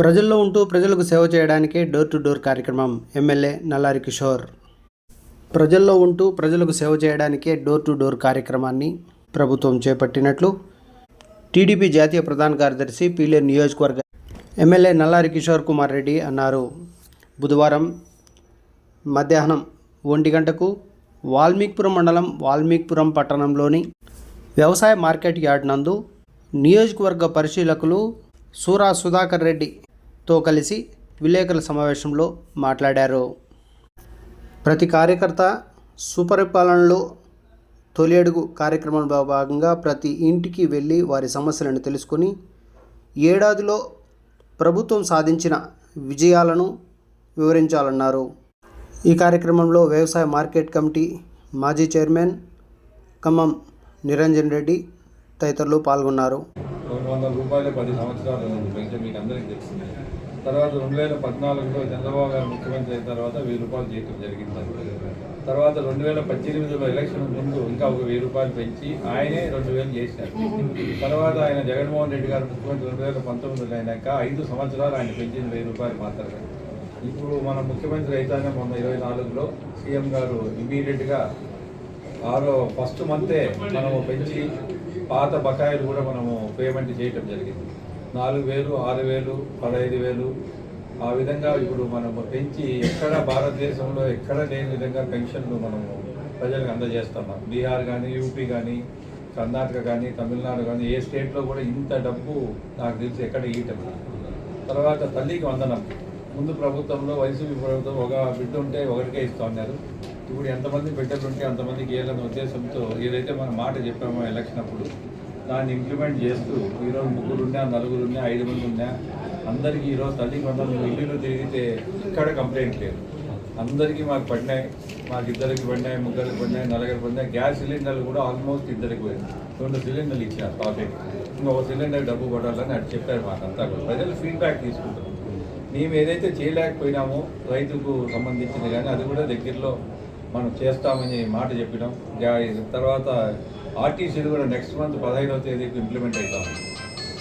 ప్రజల్లో ఉంటూ ప్రజలకు సేవ చేయడానికే డోర్ టు డోర్ కార్యక్రమం ఎమ్మెల్యే నల్లారి కిషోర్. ప్రజల్లో ఉంటూ ప్రజలకు సేవ చేయడానికే డోర్ టు డోర్ కార్యక్రమాన్ని ప్రభుత్వం చేపట్టినట్లు టీడీపీ జాతీయ ప్రధాన కార్యదర్శి పీలేరు నియోజకవర్గ ఎమ్మెల్యే నల్లారి కిషోర్ కుమార్ రెడ్డి అన్నారు. బుధవారం మధ్యాహ్నం ఒంటి గంటకు వాల్మీకిపురం మండలం వాల్మీకిపురం పట్టణంలోని వ్యవసాయ మార్కెట్ యార్డ్ నందు నియోజకవర్గ పరిశీలకులు సూరా సుధాకర్ రెడ్డితో కలిసి విలేకరుల సమావేశంలో మాట్లాడారు. ప్రతి కార్యకర్త సుపరిపాలనలో తొలి అడుగు కార్యక్రమంలో భాగంగా ప్రతి ఇంటికి వెళ్ళి వారి సమస్యలను తెలుసుకొని ఏడాదిలో ప్రభుత్వం సాధించిన విజయాలను వివరించాలన్నారు. ఈ కార్యక్రమంలో వ్యవసాయ మార్కెట్ కమిటీ మాజీ చైర్మన్ ఖమ్మం నిరంజన్ రెడ్డి తదితరులు పాల్గొన్నారు. రెండు వందల రూపాయలు పది సంవత్సరాలు ఉంది మీకు అందరికీ తెలిసింది తర్వాత రెండు వేల పద్నాలుగులో చంద్రబాబు గారు ముఖ్యమంత్రి అయిన తర్వాత వెయ్యి రూపాయలు చేయటం జరిగింది. తర్వాత రెండు వేల పద్దెనిమిదిలో ఎలక్షన్ ముందు ఇంకా ఒక వెయ్యి రూపాయలు పెంచి ఆయనే రెండు వేలు చేశారు. తర్వాత ఆయన జగన్మోహన్ రెడ్డి గారు ముఖ్యమంత్రి రెండు వేల పంతొమ్మిదిలో అయినాక ఐదు సంవత్సరాలు ఆయన పెంచింది వెయ్యి రూపాయలు మాత్రమే. ఇప్పుడు మన ముఖ్యమంత్రి అయితేనే మొన్న ఇరవై నాలుగులో సీఎం గారు ఇమీడియట్గా ఆరో ఫస్ట్ మంతే మనము పెంచి పాత బకాయిలు కూడా మనము పేమెంట్ చేయటం జరిగింది. నాలుగు వేలు ఆరు వేలు పదహైదు వేలు. ఆ విధంగా ఇప్పుడు మనము పెంచి ఎక్కడ భారతదేశంలో ఎక్కడ లేని విధంగా పెన్షన్లు మనము ప్రజలకు అందజేస్తున్నాం. బీహార్ కానీ యూపీ కానీ కర్ణాటక కానీ తమిళనాడు కానీ ఏ స్టేట్లో కూడా ఇంత డబ్బు నాకు తెలిసి ఎక్కడ ఇవ్వటం తర్వాత తల్లికి వందనం. ముందు ప్రభుత్వంలో వైసీపీ ప్రభుత్వం ఒక బిడ్డ ఉంటే ఒకరికే ఇస్తా ఉన్నారు ఇప్పుడు ఎంతమంది బిడ్డలు ఉంటే అంతమందికి ఇవ్వాలనే ఉద్దేశంతో ఏదైతే మనం మాట చెప్పామో ఎలక్షన్ అప్పుడు దాన్ని ఇంప్లిమెంట్ చేస్తూ ఈరోజు ముగ్గురు ఉన్నా నలుగురు ఉన్నా ఐదు మంది ఉన్నా అందరికీ ఈరోజు తల్లికి వందనం ఇల్లులు తిరిగితే ఇక్కడ కంప్లైంట్ లేదు. అందరికీ మాకు పడినాయి మాకు ఇద్దరికి పడినాయి ముగ్గురికి పడినాయి నలుగురికి పడినాయి. గ్యాస్ సిలిండర్లు కూడా ఆల్మోస్ట్ ఇద్దరికి పోయింది రెండు సిలిండర్లు ఇచ్చారు టాపిక్ ఇంకొక సిలిండర్ డబ్బు పడాలని అటు చెప్పారు మాకంతా కూడా. ప్రజలు ఫీడ్బ్యాక్ తీసుకుంటారు మేము ఏదైతే చేయలేకపోయినామో రైతుకు సంబంధించింది కానీ అది కూడా దగ్గరలో మనం చేస్తామని మాట చెప్పినాం. తర్వాత ఆర్టీసీలు కూడా నెక్స్ట్ మంత్ పదహైదవ తేదీకి ఇంప్లిమెంట్ అవుతాం.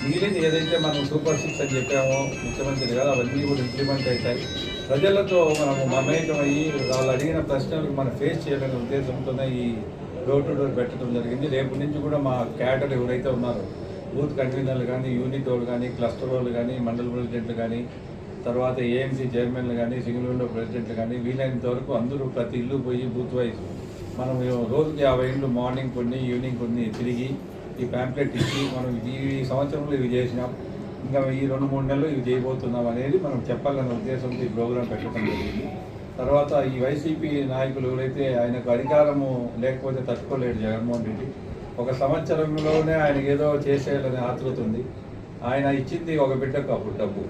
మిగిలింది ఏదైతే మనం సూపర్ సిక్స్ అని చెప్పామో ముఖ్యమంత్రి గారు అవన్నీ కూడా ఇంప్లిమెంట్ అవుతాయి. ప్రజలతో మనము మమేకం అయ్యి వాళ్ళు అడిగిన ప్రశ్నలకు మనం ఫేస్ చేయాలనే ఉద్దేశంతోనే ఈ డోర్ టు డోర్ పెట్టడం జరిగింది. రేపు నుంచి కూడా మా క్యాడర్ ఎవరైతే ఉన్నారో బూత్ కన్వీనర్లు కానీ యూనిట్ వాళ్ళు కానీ క్లస్టర్ వాళ్ళు కానీ మండల ప్రెసిడెంట్లు కానీ తర్వాత ఏఎంసీ చైర్మన్లు కానీ సింగిల్ విండో ప్రెసిడెంట్లు కానీ వీలైనంత వరకు అందరూ ప్రతి ఇల్లు పోయి బూత్ వైజ్ మనం రోజుకి యాభై ఇండ్లు మార్నింగ్ కొన్ని ఈవినింగ్ కొన్ని తిరిగి ఈ ప్యాంప్లెట్ ఇచ్చి మనం ఈ సంవత్సరంలో ఇవి చేసినాం. ఇంకా ఈ రెండు మూడు నెలలు ఇవి చేయబోతున్నాం అనేది మనం చెప్పాలనే ఉద్దేశంతో ఈ ప్రోగ్రాం పెట్టడం జరిగింది. తర్వాత ఈ వైసీపీ నాయకులు ఎవరైతే ఆయనకు అధికారము లేకపోతే తట్టుకోలేడు జగన్మోహన్ రెడ్డి ఒక సంవత్సరంలోనే ఆయనకి ఏదో చేసేయాలనే ఆతృత ఉంది. ఆయన ఇచ్చింది ఒక బిడ్డకు అప్పుడు డబ్బు.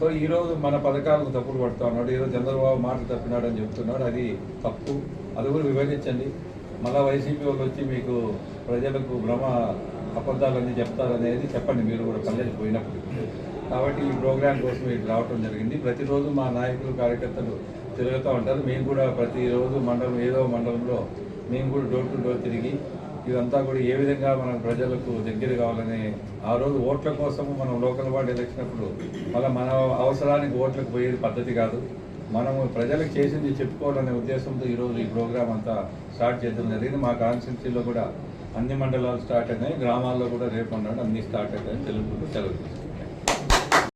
సో ఈరోజు మన పథకాలకు తప్పులు పడుతూ ఉన్నాడు. ఈరోజు చంద్రబాబు మాట తప్పినాడు అని చెప్తున్నాడు. అది తప్పు. అది కూడా వివరించండి. మళ్ళీ వైసీపీ వాళ్ళు వచ్చి మీకు ప్రజలకు భ్రమ అబద్ధాలన్నీ చెప్తారనేది చెప్పండి. మీరు కూడా పల్లెలు పోయినప్పుడు. కాబట్టి ఈ ప్రోగ్రాం కోసం ఇటు రావటం జరిగింది. ప్రతిరోజు మా నాయకులు కార్యకర్తలు తిరుగుతూ ఉంటారు. మేము కూడా ప్రతిరోజు మండలం ఏదో మండలంలో మేము కూడా డోర్ టు డోర్ తిరిగి ఇదంతా కూడా ఏ విధంగా మనం ప్రజలకు దగ్గర కావాలని ఆ రోజు ఓట్ల కోసము మనం లోకల్ వార్డు ఎలక్షన్ అప్పుడు మళ్ళీ మన అవసరానికి ఓట్లకు పోయేది పద్ధతి కాదు. మనము ప్రజలకు చేసింది చెప్పుకోవాలనే ఉద్దేశంతో ఈరోజు ఈ ప్రోగ్రామ్ అంతా స్టార్ట్ చేయడం జరిగింది. మా కాన్స్టిట్యూన్సీలో కూడా అన్ని మండలాలు స్టార్ట్ అయినాయి. గ్రామాల్లో కూడా రేపు ఉన్నాడు. అన్ని స్టార్ట్ అవుతాయని తెలుగు తెలుగు.